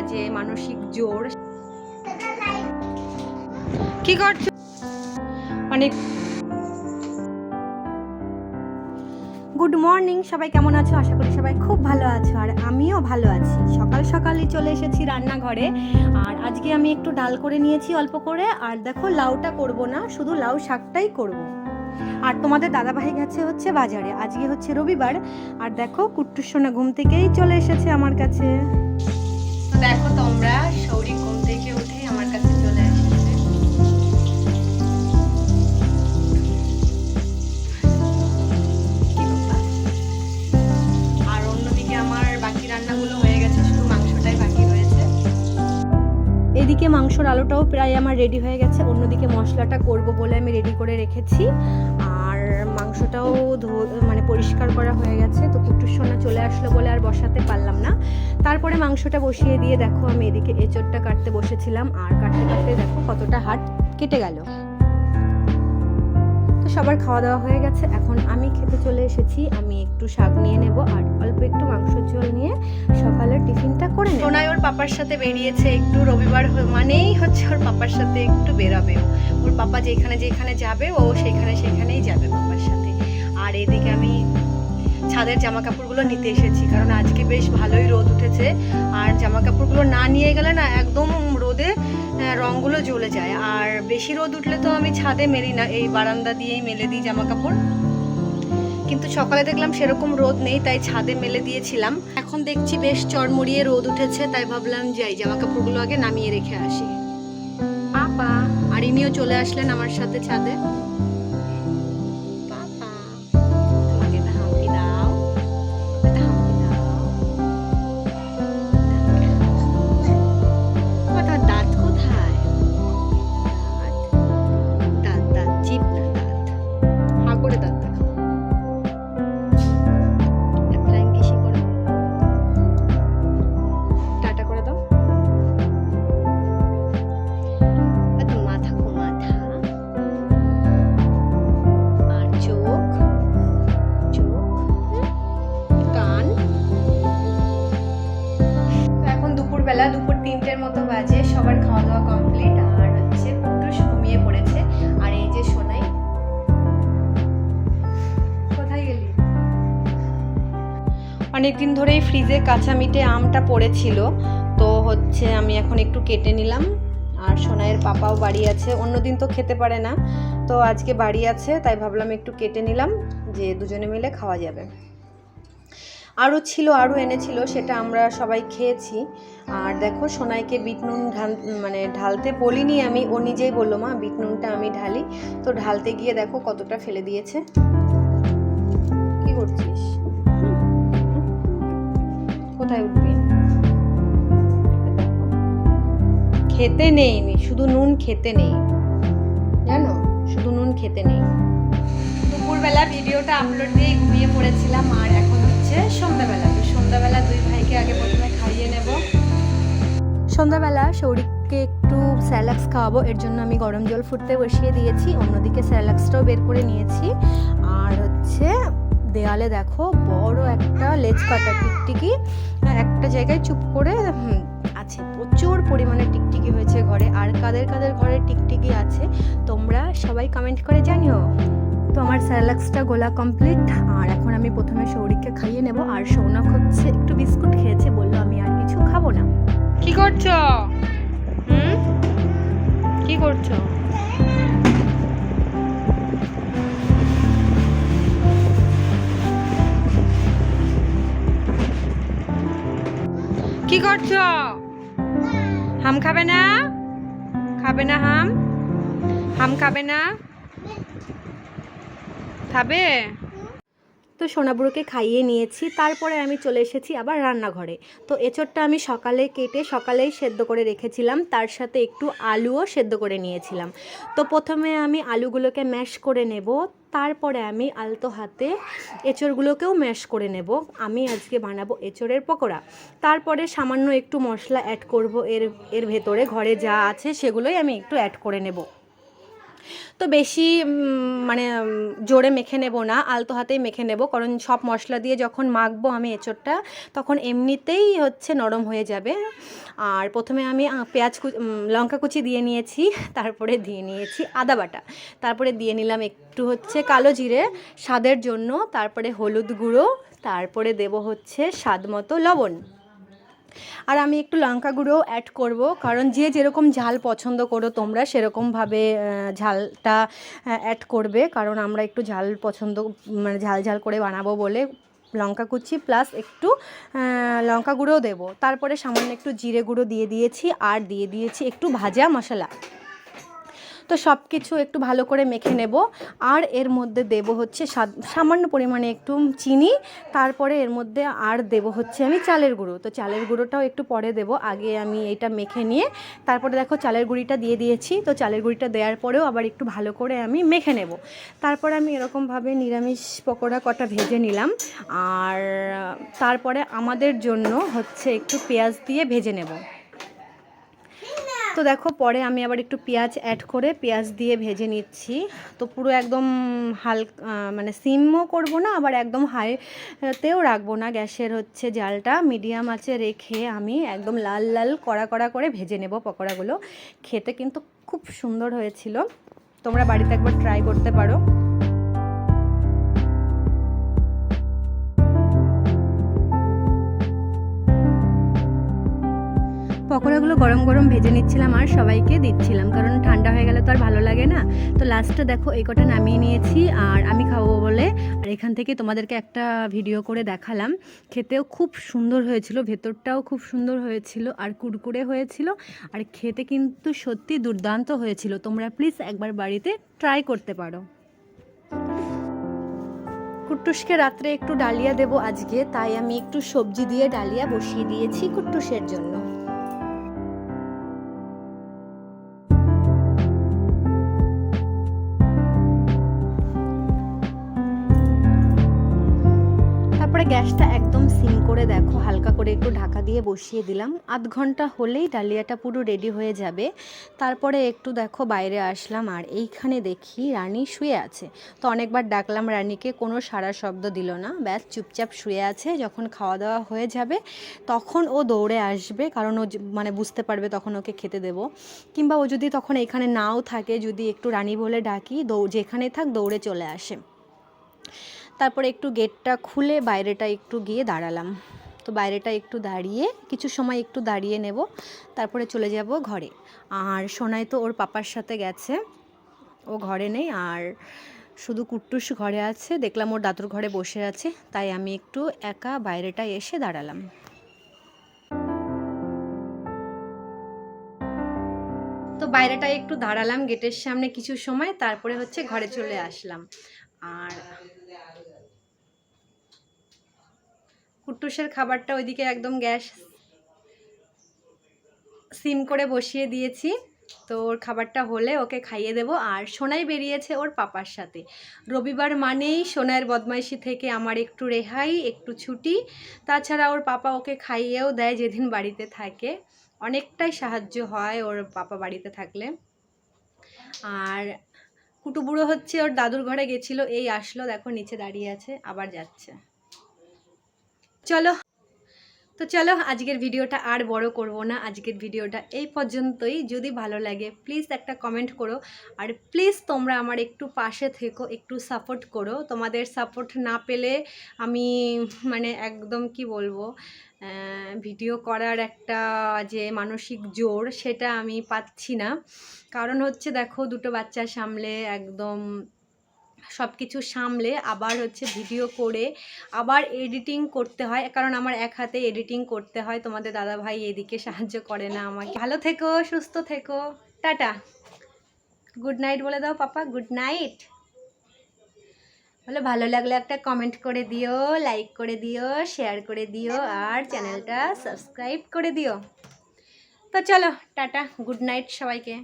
বাজে মানসিক জোর। কি করছ? অনেক গুড মর্নিং সবাই কেমন আছো? আশা করি সবাই খুব ভালো আছো, আর আমিও ভালো আছি। সকাল সকালই চলে এসেছি রান্নাঘরে, আর আজকে আমি একটু ডাল করে নিয়েছি অল্প করে, আর দেখো লাউটা করব না, শুধু লাউ শাকটাই করব। আর তোমাদের দাদাভাই গেছে হচ্ছে বাজারে, আজকে হচ্ছে রবিবার, আর দেখো কুট্টুর সোনা ঘুম থেকেই চলে এসেছে আমার কাছে। দেখো তোমরা সৌরি ঘুম থেকে উঠে আমার কাছে চলে এসেছে আর অন্যদিকে আমার বাকি রান্নাগুলো হয়ে গেছে, শুধু মাংসটাই বাকি রয়েছে। এদিকে মাংসর আলুটাও প্রায় আমার রেডি হয়ে গেছে, অন্যদিকে মশলাটা করব বলে আমি রেডি করে রেখেছি। আর মাংসটাও পরিষ্কার করা হয়ে গেছে। তো কুটুর সোনা চলে আসলো বলে আর বসাতে পারলাম না। তারপরে মাংসটা বসিয়ে দিয়ে দেখো, আমি এদিকে এঁচড়টা কাটতে বসেছিলাম। আর কাটতে কাটতে দেখো কতটা হাট কেটে গেল। তো সবার খাওয়া দাওয়া হয়ে গেছে। এখন আমি খেতে চলে এসেছি। আমি একটু শাক নিয়ে নেব আর অল্প একটু মাংসের ঝোল নিয়ে সকালের টিফিনটা করে নেব। সোনাই ওর পাপার সাথে বেরিয়েছে একটু রবিবার মানেই হচ্ছে ওর পাপার সাথে একটু বেরাবে। ওর পাপা যেখানে যেখানে যাবে, ও সেখানে সেখানেই যাবে পাপার সাথে। আর এদিকে আমি ছাদের জামা কাপড়গুলো নিতে এসেছি, কারণ আজকে বেশ ভালোই রোদ উঠেছে। আর জামা কাপড়গুলো না নিয়ে গেলে না একদম রোদে রঙগুলো জ্বলে যায়। আর বেশি রোদ উঠলে তো আমি ছাদে মেলি না, এই বারান্দা দিয়েই মেলে দিই জামা কাপড় কিন্তু সকালে দেখলাম সেরকম রোদ নেই, তাই ছাদে মেলে দিয়েছিলাম। এখন দেখছি বেশ চড়মড়িয়ে রোদ উঠেছে, তাই ভাবলাম যাই জামা কাপড়গুলো আগে নামিয়ে রেখে আসি। পাপা আর ইনিও চলে আসলেন আমার সাথে ছাদে। অনেকদিন ধরেই ফ্রিজে কাঁচা মিটে আমটা পড়েছিল। তো হচ্ছে আমি এখন একটু কেটে নিলাম। আর সোনাইয়ের পাপাও বাড়ি আছে। অন্যদিন তো খেতে পারে না। তো আজকে বাড়ি আছে, তাই ভাবলাম একটু কেটে নিলাম, যে দুজনে মিলে খাওয়া যাবে। আরও ছিল, আরও এনেছিল, সেটা আমরা সবাই খেয়েছি। আর দেখো, সোনাইকে বিট নুন ঢাল মানে ঢালতে বলিনি আমি, ও নিজেই বলল, মা, বিট নুনটা আমি ঢালি। তো ঢালতে গিয়ে দেখো কতটা ফেলে দিয়েছে। কি করছিস? কোথায় উঠবি। খেতে নেই শুধু নুন খেতে নেই। জানো? শুধু নুন খেতে নেই। দুপুরবেলা ভিডিওটা আপলোড দিয়ে ঘুমিয়ে পড়েছিলাম, আর এখন হচ্ছে সন্ধ্যাবেলা। তো সন্ধ্যাবেলা দুই ভাইকে আগে প্রথমে খাইয়ে নেব। সন্ধ্যাবেলা সৌরিককে একটু স্যালাক্স খাওয়াবো, এর জন্য আমি গরম জল ফুটতে বসিয়ে দিয়েছি। অন্যদিকে স্যালাক্সটাও বের করে নিয়েছি। আর হচ্ছে দেয়ালে দেখো বড় একটা লেজ কাটা টিকটিকি একটা জায়গায় চুপ করে আছে। প্রচুর পরিমাণে টিকটিকি হয়েছে ঘরে আর কাদের কাদের ঘরে টিকটিকি আছে তোমরা সবাই কমেন্ট করে জানিও। তো আমার স্যালাক্সটা গোলা কমপ্লিট আর এখন আমি প্রথমে সৌরিককে খাইয়ে নেব আর সৌনক হচ্ছে একটু বিস্কুট খেয়েছে বলল আমি আর কিছু খাব না। কি করছ? হুম? কি করছ? কি করছ? হাম খাবে না? খাবে না হাম? হাম খাবে না? খাবে? তো সোনাবুড়োকে খাইয়ে নিয়েছি, তারপরে আমি চলে এসেছি আবার রান্নাঘরে। তো এঁচড়টা আমি সকালে কেটে সকালেই সেদ্ধ করে রেখেছিলাম, তার সাথে একটু আলুও সেদ্ধ করে নিয়েছিলাম। তো প্রথমে আমি আলুগুলোকে ম্যাশ করে নেব, তারপরে আমি আলতো হাতে এঁচড়গুলোকেও ম্যাশ করে নেব। আমি আজকে বানাবো এঁচড়ের পকোড়া। তারপরে সামান্য একটু মশলা অ্যাড করব, এর এর ভেতরে ঘরে যা আছে সেগুলোই আমি একটু অ্যাড করে নেব। তো বেশি মানে জোরে মেখে নেব না, আলতো হাতেই মেখে নেব, কারণ সব মশলা দিয়ে যখন মাখবো আমি এঁচোড়টা, তখন এমনিতেই হচ্ছে নরম হয়ে যাবে। আর প্রথমে আমি পেঁয়াজ লঙ্কা কুচি দিয়ে নিয়েছি, তারপরে দিয়ে নিয়েছি আদা বাটা। তারপরে দিয়ে নিলাম একটু হচ্ছে কালো জিরে, স্বাদের জন্য, তারপরে হলুদ গুঁড়ো, তারপরে দেব হচ্ছে স্বাদ মতো লবণ। আর আমি একটু লঙ্কা গুঁড়োও অ্যাড করব, কারণ যে যেরকম ঝাল পছন্দ করো তোমরা, সেরকমভাবে ঝালটা অ্যাড করবে, কারণ আমরা একটু ঝাল পছন্দ মানে ঝাল ঝাল করে বানাবো বলে লঙ্কা কুচি প্লাস একটু লঙ্কা গুঁড়োও দেবো। তারপরে সামান্য একটু জিরে গুঁড়ো দিয়ে দিয়েছি, আর দিয়ে দিয়েছি একটু ভাজা মশলা। তো সব কিছু একটু ভালো করে মেখে নেব। আর এর মধ্যে দেব হচ্ছে সামান্য পরিমাণে একটু চিনি, তারপরে এর মধ্যে আর দেব হচ্ছে আমি চালের গুঁড়ো। তো চালের গুঁড়োটাও একটু পরে দেব, আগে আমি এটা মেখে নিয়ে তারপরে দেখো চালের গুঁড়িটা দিয়ে দিয়েছি। তো চালের গুঁড়িটা দেওয়ার পরেও আবার একটু ভালো করে আমি মেখে নেব। তারপরে আমি এরকমভাবে নিরামিষ পকোড়া কটা ভেজে নিলাম। আর তারপরে আমাদের জন্য হচ্ছে একটু পেঁয়াজ দিয়ে ভেজে নেব। তো দেখো, পরে আমি আবার একটু পেঁয়াজ অ্যাড করে পেঁয়াজ দিয়ে ভেজে নিচ্ছি। তো পুরো একদম হালকা মানে সিমও করব না, আবার একদম হাইতেও রাখব না। গ্যাসের হচ্ছে জালটা মিডিয়াম আছে রেখে আমি একদম লাল লাল কড়া কড়া করে ভেজে নেব পকোড়াগুলো। খেতে কিন্তু খুব সুন্দর হয়েছিল। তোমরা বাড়িতে একবার ট্রাই করতে পারো। পকোড়াগুলো গরম গরম ভেজে নিচ্ছিলাম আর সবাইকে দিচ্ছিলাম, কারণ ঠান্ডা হয়ে গেলে তো আর ভালো লাগে না। তো লাস্টে দেখো, এই কটা নামিয়ে নিয়েছি আর আমি খাব বলে। আর এখান থেকে তোমাদেরকে একটা ভিডিও করে দেখালাম। খেতেও খুব সুন্দর হয়েছিল, ভেতরটাও খুব সুন্দর হয়েছিল আর কুরকুরে হয়েছিল। আর খেতে কিন্তু সত্যি দুর্দান্ত হয়েছিল। তোমরা প্লিজ একবার বাড়িতে ট্রাই করতে পারো। কুট্টুসকে রাত্রে একটু ডালিয়া দেবো আজকে, তাই আমি একটু সবজি দিয়ে ডালিয়া বসিয়ে দিয়েছি কুট্টুসের জন্য। গ্যাসটা একদম সিম করে দেখো, হালকা করে একটু ঢাকা দিয়ে বসিয়ে দিলাম। আধ ঘণ্টা হলেই ডালিয়াটা পুরো রেডি হয়ে যাবে। তারপরে একটু দেখো বাইরে আসলাম, আর এইখানে দেখি রানী শুয়ে আছে। তো অনেকবার ডাকলাম রানীকে, কোনো সারা শব্দ দিল না। ব্যাস, চুপচাপ শুয়ে আছে, যখন খাওয়া দাওয়া হয়ে যাবে তখন ও দৌড়ে আসবে, কারণ ও মানে বুঝতে পারবে তখন ওকে খেতে দেবো। কিংবা ও যদি তখন এখানে নাও থাকে, যদি একটু রানী বলে ডাকি, দৌ যেখানে থাক দৌড়ে চলে আসে। তারপরে একটু গেটটা খুলে বাইরেটা একটু গিয়ে দাঁড়ালাম। তো বাইরেটা একটু দাঁড়িয়ে, কিছু সময় একটু দাঁড়িয়ে নেব, তারপরে চলে যাব ঘরে। আর সোনাই তো ওর পাপার সাথে গেছে, ও ঘরে নেই, আর শুধু কুট্টুস ঘরে আছে, দেখলাম ওর দাদুর ঘরে বসে আছে, তাই আমি একটু একা বাইরেটা এসে দাঁড়ালাম। তো বাইরেটায় একটু দাঁড়ালাম গেটের সামনে কিছু সময়, তারপরে হচ্ছে ঘরে চলে আসলাম। আর কুট্টুসের খাবারটা ওইদিকে একদম গ্যাস সিম করে বসিয়ে দিয়েছি। তো ওর খাবারটা হলে ওকে খাইয়ে দেবো। আর সোনাই বেরিয়েছে ওর পাপার সাথে। রবিবার মানেই সোনার বদমাইশি থেকে আমার একটু রেহাই, একটু ছুটি। তাছাড়া ওর পাপা ওকে খাইয়েও দেয় যেদিন বাড়িতে থাকে। অনেকটাই সাহায্য হয় ওর পাপা বাড়িতে থাকলে। আর কুটুবুড়ো হচ্ছে ওর দাদুর ঘরে গেছিল, এই আসলো, দেখো, নিচে দাঁড়িয়ে আছে, আবার যাচ্ছে। চলো। তো চলো, আজকের ভিডিওটা আর বড় করব না। আজকের ভিডিওটা এই পর্যন্তই। যদি ভালো লাগে প্লিজ একটা কমেন্ট করো। আর প্লিজ তোমরা আমার একটু পাশে থেকো, একটু সাপোর্ট করো। তোমাদের সাপোর্ট না পেলে আমি মানে একদম কি বলব ভিডিও করার একটা যে মানসিক জোর, সেটা আমি পাচ্ছি না। কারণ হচ্ছে দেখো, দুটো বাচ্চা সামলে একদম সব কিছু সামলে আবার হচ্ছে ভিডিও করে আবার এডিটিং করতে হয়। কারণ আমার এক হাতে এডিটিং করতে হয়। তোমাদের দাদা ভাই এদিকে সাহায্য করে না আমাকে। ভালো থেকো, সুস্থ থেকো। টাটা। গুড নাইট বলে দাও পাপা গুড নাইট বলে ভালো লাগলে একটা কমেন্ট করে দিও লাইক করে দিও শেয়ার করে দিও, আর চ্যানেলটা সাবস্ক্রাইব করে দিও। তো চলো, টাটা গুড নাইট সবাইকে।